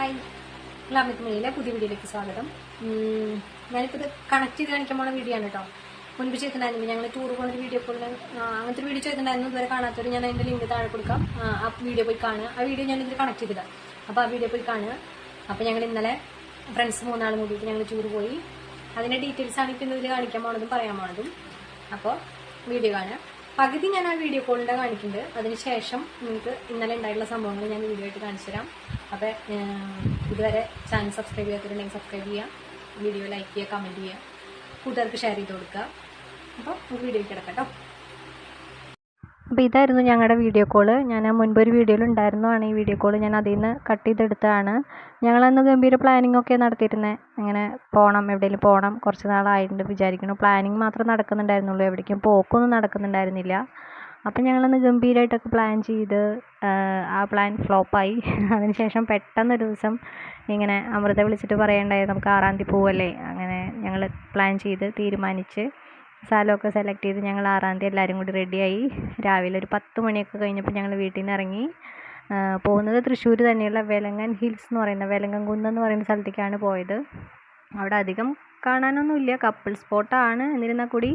Hi. എല്ലാവർക്കും മണിയിലെ പുതിയ വീഡിയോയിലേക്ക് സ്വാഗതം. ഞാനിപ്പോൾ ഇത് കണക്ട് ചെയ്ത് കാണിക്കാൻ പോണ വീഡിയോ ആണ് കേട്ടോ മുൻപ് ചെയ്തിട്ടുണ്ടായിരുന്നു. ഞങ്ങൾ ടൂർ പോകുന്ന വീഡിയോ പോലെ അങ്ങനത്തെ ഒരു വീഡിയോ ചെയ്തിട്ടുണ്ടായിരുന്നു. ഇതുവരെ കാണാത്തവർ ഞാൻ അതിന്റെ ലിങ്ക് താഴെ കൊടുക്കാം. ആ, വീഡിയോ പോയി കാണുക. ആ വീഡിയോ ഞാൻ കണക്ട് ചെയ്തിടാം. അപ്പോൾ ആ വീഡിയോ പോയി കാണുക. അപ്പോൾ ഞങ്ങൾ ഇന്നലെ ഫ്രണ്ട്സ് മൂന്നാൾ കൂടിയിട്ട് ഞങ്ങൾ ടൂർ പോയി. അതിന്റെ ഡീറ്റെയിൽസ് ആണ് ഇപ്പം ഇതിൽ കാണിക്കാൻ പോണതും പറയാൻ പോണതും. അപ്പോൾ വീഡിയോ കാണുക. പകുതി ഞാൻ ആ വീഡിയോ കോളിന്റെ കാണിക്കുന്നുണ്ട് അതിനുശേഷം നിങ്ങൾക്ക് ഇന്നലെ ഉണ്ടായിട്ടുള്ള സംഭവങ്ങൾ ഞാൻ വീഡിയോ ആയിട്ട് കാണിച്ചു തരാം അപ്പോൾ ഇതുവരെ ചാനൽ സബ്സ്ക്രൈബ് ചെയ്യാത്തവരുണ്ടെങ്കിൽ സബ്സ്ക്രൈബ് ചെയ്യുക വീഡിയോ ലൈക്ക് ചെയ്യുക കമന്റ് ചെയ്യുക. കൂട്ടുകാർക്ക് ഷെയർ ചെയ്ത് കൊടുക്കുക. അപ്പോൾ വീഡിയോ കിടക്കാം കേട്ടോ അപ്പോൾ ഇതായിരുന്നു ഞങ്ങളുടെ വീഡിയോ കോൾ ഞാൻ മുൻപ് ഒരു വീഡിയോയിൽ ഉണ്ടായിരുന്നതാണ് ഈ വീഡിയോ കോൾ ഞാൻ അതിൽ നിന്ന് കട്ട് ചെയ്തെടുത്തതാണ്. ഞങ്ങളന്ന് ഗംഭീര പ്ലാനിംഗ് ഒക്കെ നടത്തിയിരുന്നത് അങ്ങനെ പോകണം എവിടെയെങ്കിലും പോകണം കുറച്ച് നാളായിട്ടുണ്ട് വിചാരിക്കുന്നു. പ്ലാനിങ് മാത്രം നടക്കുന്നുണ്ടായിരുന്നുള്ളൂ. എവിടേക്കും പോക്കൊന്നും നടക്കുന്നുണ്ടായിരുന്നില്ല. അപ്പം ഞങ്ങളന്ന് ഗംഭീരമായിട്ടൊക്കെ പ്ലാൻ ചെയ്ത് ആ പ്ലാൻ ഫ്ലോപ്പായി അതിനുശേഷം പെട്ടെന്നൊരു ദിവസം ഇങ്ങനെ അമൃത വിളിച്ചിട്ട് പറയണ്ടായി നമുക്ക് ആറാം തീയതി പോവല്ലേ? അങ്ങനെ ഞങ്ങൾ പ്ലാൻ ചെയ്ത് തീരുമാനിച്ച് സ്ഥലമൊക്കെ സെലക്ട് ചെയ്ത് ഞങ്ങൾ ആറാം തീയതി എല്ലാവരും കൂടി റെഡിയായി രാവിലെ ഒരു പത്ത് മണിയൊക്കെ കഴിഞ്ഞപ്പോൾ ഞങ്ങൾ വീട്ടിൽ നിന്ന് ഇറങ്ങി. പോകുന്നത് തൃശ്ശൂർ തന്നെയുള്ള വെലങ്ങൻ ഹിൽസ് എന്ന് പറയുന്ന വെലങ്ങൻ കുന്ന് എന്ന് പറയുന്ന സ്ഥലത്തേക്കാണ് പോയത്. അവിടെ അധികം കാണാനൊന്നുമില്ല കപ്പിൾ സ്പോട്ടാണ് എന്നിരുന്നാൽ കൂടി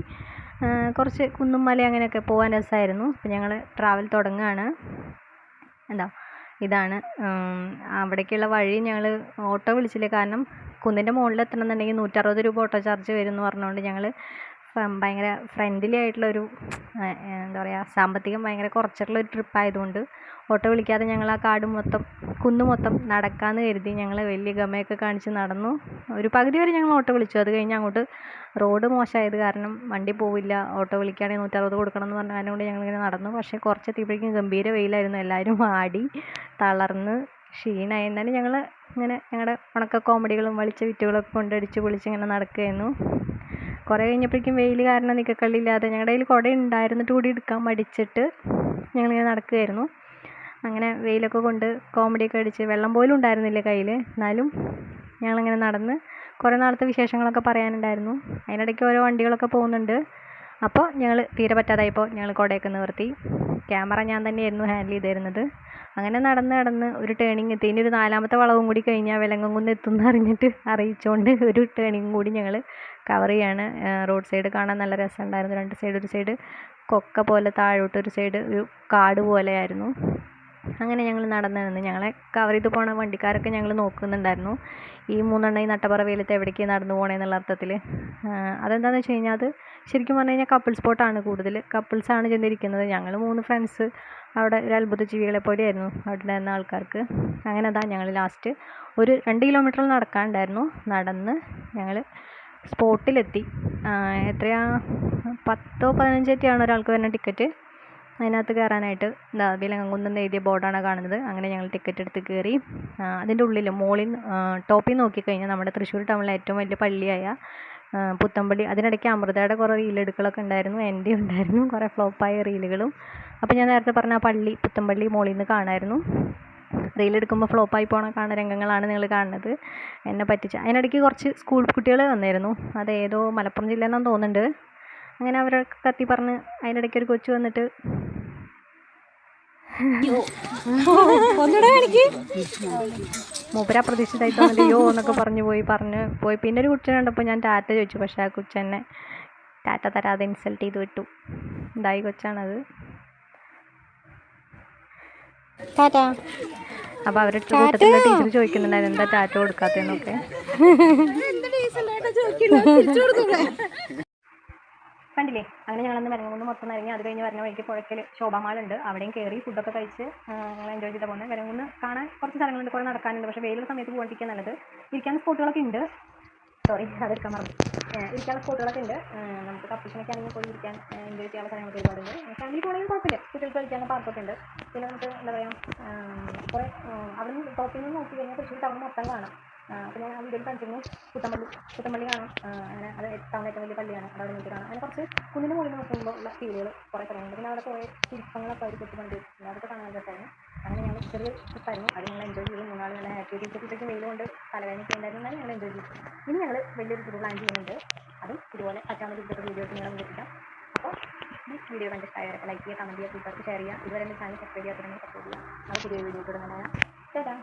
കുറച്ച് കുന്നും മല അങ്ങനെയൊക്കെ പോകാൻ രസമായിരുന്നു. അപ്പം ഞങ്ങൾ ട്രാവൽ തുടങ്ങുകയാണ്. എന്താ ഇതാണ് അവിടേക്കുള്ള വഴി ഞങ്ങൾ ഓട്ടോ വിളിച്ചില്ല? കാരണം കുന്നിന്റെ മുകളിൽ എത്തണമെന്നുണ്ടെങ്കിൽ നൂറ്ററുപത് രൂപ ഓട്ടോ ചാർജ് വരും എന്ന് പറഞ്ഞുകൊണ്ട് ഞങ്ങൾ ഭയങ്കര ഫ്രണ്ട്ലി ആയിട്ടുള്ളൊരു ഒരു എന്താ പറയുക സാമ്പത്തികം ഭയങ്കര കുറച്ചിട്ടുള്ള ഒരു ട്രിപ്പ് ആയതുകൊണ്ട് ഓട്ടോ വിളിക്കാതെ ഞങ്ങൾ ആ കാട് മൊത്തം കുന്ന് മൊത്തം നടക്കാമെന്ന് കരുതി ഞങ്ങൾ വലിയ ഗമയൊക്കെ കാണിച്ച് നടന്നു. ഒരു പകുതി വരെ ഞങ്ങൾ ഓട്ടോ വിളിച്ചു. അത് കഴിഞ്ഞ് അങ്ങോട്ട് റോഡ് മോശമായത് കാരണം വണ്ടി പോവില്ല. ഓട്ടോ വിളിക്കുകയാണെങ്കിൽ നൂറ്ററുപത് കൊടുക്കണം എന്ന് പറഞ്ഞ കാരണം കൊണ്ട് ഞങ്ങളിങ്ങനെ നടന്നു. പക്ഷേ കുറച്ച് എത്തിയപ്പോഴേക്കും ഗംഭീര വെയിലായിരുന്നു. എല്ലാവരും ആടി തളർന്ന് ക്ഷീണമായി എന്നാലും ഞങ്ങൾ ഇങ്ങനെ ഞങ്ങളുടെ ഉണക്ക കോമഡികളും വളിച്ച വിറ്റുകളൊക്കെ കൊണ്ടടിച്ച് പൊളിച്ച് ഇങ്ങനെ നടക്കുകയായിരുന്നു. കുറേ കഴിഞ്ഞപ്പോഴേക്കും വെയിൽ കാരണം നിൽക്കക്കള്ളില്ലാതെ ഞങ്ങളുടെ കയ്യിൽ കുട ഉണ്ടായിരുന്നിട്ട് കൂടി എടുക്കാൻ മടിച്ചിട്ട് ഞങ്ങളിങ്ങനെ നടക്കുകയായിരുന്നു. അങ്ങനെ വെയിലൊക്കെ കൊണ്ട് കോമഡിയൊക്കെ അടിച്ച് വെള്ളം പോലും ഉണ്ടായിരുന്നില്ല കയ്യിൽ. എന്നാലും ഞങ്ങളിങ്ങനെ നടന്ന് കുറേ നാളത്തെ വിശേഷങ്ങളൊക്കെ പറയാനുണ്ടായിരുന്നു. അതിനിടയ്ക്ക് ഓരോ വണ്ടികളൊക്കെ പോകുന്നുണ്ട്. അപ്പോൾ ഞങ്ങൾ തീരെ പറ്റാതായപ്പോൾ ഞങ്ങൾ കുടയൊക്കെ നിവർത്തി. ക്യാമറ ഞാൻ തന്നെയായിരുന്നു ഹാൻഡിൽ ചെയ്തിരുന്നത്. അങ്ങനെ നടന്ന് നടന്ന് ഒരു ടേണിങ് എത്തി. ഇനി ഒരു നാലാമത്തെ വളവും കൂടി കഴിഞ്ഞാൽ വിലങ്ങുന്ന് എത്തുമെന്ന് അറിഞ്ഞിട്ട് അറിയിച്ചുകൊണ്ട് ഒരു ടേണിങ് കൂടി ഞങ്ങൾ കവർ ചെയ്യാണ്. റോഡ് സൈഡ് കാണാൻ നല്ല രസമുണ്ടായിരുന്നു. രണ്ട് സൈഡ് ഒരു സൈഡ് കൊക്ക പോലെ താഴോട്ട് ഒരു സൈഡ് ഒരു കാട് പോലെയായിരുന്നു. അങ്ങനെ ഞങ്ങൾ നടന്ന് നടന്ന് ഞങ്ങളെ കവർ ചെയ്ത് പോണ വണ്ടിക്കാരൊക്കെ ഞങ്ങൾ നോക്കുന്നുണ്ടായിരുന്നു. ഈ മൂന്നെണ്ണം ഈ നട്ടപ്പറ വെയിലത്ത് എവിടേക്ക് നടന്നു പോകണേന്നുള്ള അർത്ഥത്തിൽ. അതെന്താണെന്ന് വെച്ച് കഴിഞ്ഞാൽ അത് ശരിക്കും പറഞ്ഞു കഴിഞ്ഞാൽ കപ്പിൾ സ്പോട്ടാണ് കൂടുതൽ. കപ്പിൾസാണ് ചെന്നിരിക്കുന്നത്. ഞങ്ങൾ മൂന്ന് ഫ്രണ്ട്സ് അവിടെ ഒരു അത്ഭുത ജീവികളെ പോലെയായിരുന്നു അവിടെ ഉണ്ടായിരുന്ന ആൾക്കാർക്ക്. അങ്ങനെ അതാ ഞങ്ങൾ ലാസ്റ്റ് ഒരു രണ്ട് കിലോമീറ്റർ നടക്കാനുണ്ടായിരുന്നു നടന്ന് ഞങ്ങൾ സ്പോട്ടിലെത്തി എത്രയാ? പത്തോ പതിനഞ്ചൊക്കെയാണ് ഒരാൾക്ക് വരുന്ന ടിക്കറ്റ് അതിനകത്ത് കയറാനായിട്ട് ഇതാ വിലങ്ങുന്നെന്ന് എഴുതിയ ബോർഡാണ് കാണുന്നത്. അങ്ങനെ ഞങ്ങൾ ടിക്കറ്റ് എടുത്ത് കയറി. അതിന്റെ ഉള്ളിൽ മോളിൽ ടോപ്പിൽ നോക്കിക്കഴിഞ്ഞാൽ നമ്മുടെ തൃശ്ശൂർ ടൗണിലെ ഏറ്റവും വലിയ പള്ളിയായ പുത്തമ്പള്ളി. അതിനിടയ്ക്ക് അമൃതയുടെ കുറേ റീലെടുക്കലൊക്കെ ഉണ്ടായിരുന്നു. എന്റെ ഉണ്ടായിരുന്നു. കുറേ ഫ്ലോപ്പായ റീലുകളും. അപ്പോൾ ഞാൻ നേരത്തെ പറഞ്ഞ ആ പള്ളി പുത്തമ്പള്ളി മോളിൽ നിന്ന് കാണായിരുന്നു. റീലെടുക്കുമ്പോൾ ഫ്ലോപ്പായി പോണ കാണുന്ന രംഗങ്ങളാണ് നിങ്ങൾ കാണുന്നത്. എന്നെ പറ്റിച്ച. അതിനിടയ്ക്ക് കുറച്ച് സ്കൂൾ കുട്ടികൾ വന്നിരുന്നു. അത് ഏതോ മലപ്പുറം ജില്ലയെന്നാന്ന് തോന്നുന്നുണ്ട്. അങ്ങനെ അവരൊക്കെ കത്തി പറഞ്ഞ് അതിനിടയ്ക്ക് ഒരു കൊച്ചു വന്നിട്ട് മൂപ്പര അപ്രതീക്ഷിതമായിട്ട് യോ എന്നൊക്കെ പറഞ്ഞു പോയി പറഞ്ഞു പോയി. പിന്നെ ഒരു കുട്ടിനെ കണ്ടപ്പോൾ ഞാൻ ടാറ്റ ചോദിച്ചു പക്ഷെ ആ കുച്ചനെ ടാറ്റ തരാതെ ഇൻസൾട്ട് ചെയ്ത് വിട്ടു. ഇതായി കൊച്ചാണത്. ടാറ്റ. അപ്പോൾ അവരുടെ കൂട്ടത്തിലുള്ള ടീച്ചർ ചോദിക്കുന്നുണ്ടായിരുന്നു എന്താ ടാറ്റ കൊടുക്കാത്തതെന്നൊക്കെ. കണ്ടില്ലേ അങ്ങനെ ഞങ്ങൾ അന്ന് വരങ്ങുന്ന്. മൊത്തം ഇറങ്ങി അത് കഴിഞ്ഞ് വരുന്ന വഴിക്ക് പുഴയ്ക്കൽ ശോഭാമാളുണ്ട്. അവിടെയും കയറി ഫുഡൊക്കെ കഴിച്ച് ഞങ്ങൾ എൻജോയ് ചെയ്ത പോകുന്നത് വരങ്ങുന്ന് കാണാൻ കുറച്ച് സ്ഥലങ്ങളുണ്ട് കുറേ നടക്കാനുണ്ട്. പക്ഷേ വെയിലുള്ള സമയത്ത് പോകാണ്ടിരിക്കാൻ നല്ലത്. ഇരിക്കാൻ സ്പോട്ടുകളൊക്കെ ഉണ്ട്. സോറി അതെടുക്കാൻ മറന്നു. ഇരിക്കാനുള്ള സ്പോട്ടുകളൊക്കെ ഉണ്ട്. നമുക്ക് കപ്പിൾസിനൊക്കെ ആണെങ്കിൽ പോയി ഇരിക്കാൻ എൻജോയ് ചെയ്യാനുള്ള സ്ഥലങ്ങളൊക്കെ ഒരുപാടുണ്ട്. ഫാമിലി പോകണമെങ്കിൽ കുഴപ്പമില്ല. കുട്ടികൾക്ക് കളിക്കാൻ പാർക്കൊക്കെ ഉണ്ട്. പിന്നെ നമുക്ക് എന്താ പറയുക കുറേ അവിടെ നിന്ന് ടോപ്പിൽ നിന്ന് നോക്കി കഴിഞ്ഞാൽ തൃശ്ശൂർ ടൗൺ മൊത്തം കാണാം. അപ്പോൾ ഞാൻ ആ വീഡിയോയിൽ കാണിച്ചിരുന്നു പുത്തമ്പള്ളി പുത്തമ്പള്ളി കാണാം. അങ്ങനെ അത് ടൗൺ ഏറ്റവും വലിയ പള്ളിയാണ്. അവിടെ നിന്ന് കാണാം അങ്ങനെ കുറച്ച് കുന്നിന് മുകളിൽ നോക്കുമ്പോൾ ഉള്ള ഫീലുകൾ കുറേ സ്ഥലങ്ങളുണ്ട് പിന്നെ അവിടെ കുറേ ശില്പങ്ങളൊക്കെ അവർ കൊത്തുകൊണ്ട് അതൊക്കെ കാണാൻ രസമായിരുന്നു അങ്ങനെ ഞങ്ങൾ ചെറിയ ട്രിപ്പായിരുന്നു അത് ഞങ്ങൾ എൻജോയ് ചെയ്തു. മൂന്നാൾ നല്ല ഹാപ്പി ടീച്ചർക്ക് വെയിൽ കൊണ്ട് തലവേദനയൊക്കെ ഉണ്ടായിരുന്നു. എന്നാലും ഞങ്ങൾ എൻജോയ് ചെയ്തു. ഇനി ഞങ്ങൾ വലിയൊരു ടൂർ പ്ലാൻ ചെയ്യുന്നുണ്ട്. അതും ഇതുപോലെ രീതിയിലുള്ള വീഡിയോസ് നിങ്ങളെ മുന്നിലെത്തിക്കാം അപ്പോൾ ഈ വീഡിയോ കണ്ട് ലൈക്ക് ചെയ്യുക കമന്റ് ചെയ്യുക കൂട്ടുകാർക്ക് ഷെയർ ചെയ്യുക. ഇതുവരെ എന്റെ ചാനൽ സബ്സ്ക്രൈബ് ചെയ്യാത്തവരെ സപ്പോർട്ട് ചെയ്യുക. അത് പുതിയ വീഡിയോ ഇടുന്നതാണ് ചേട്ടാ.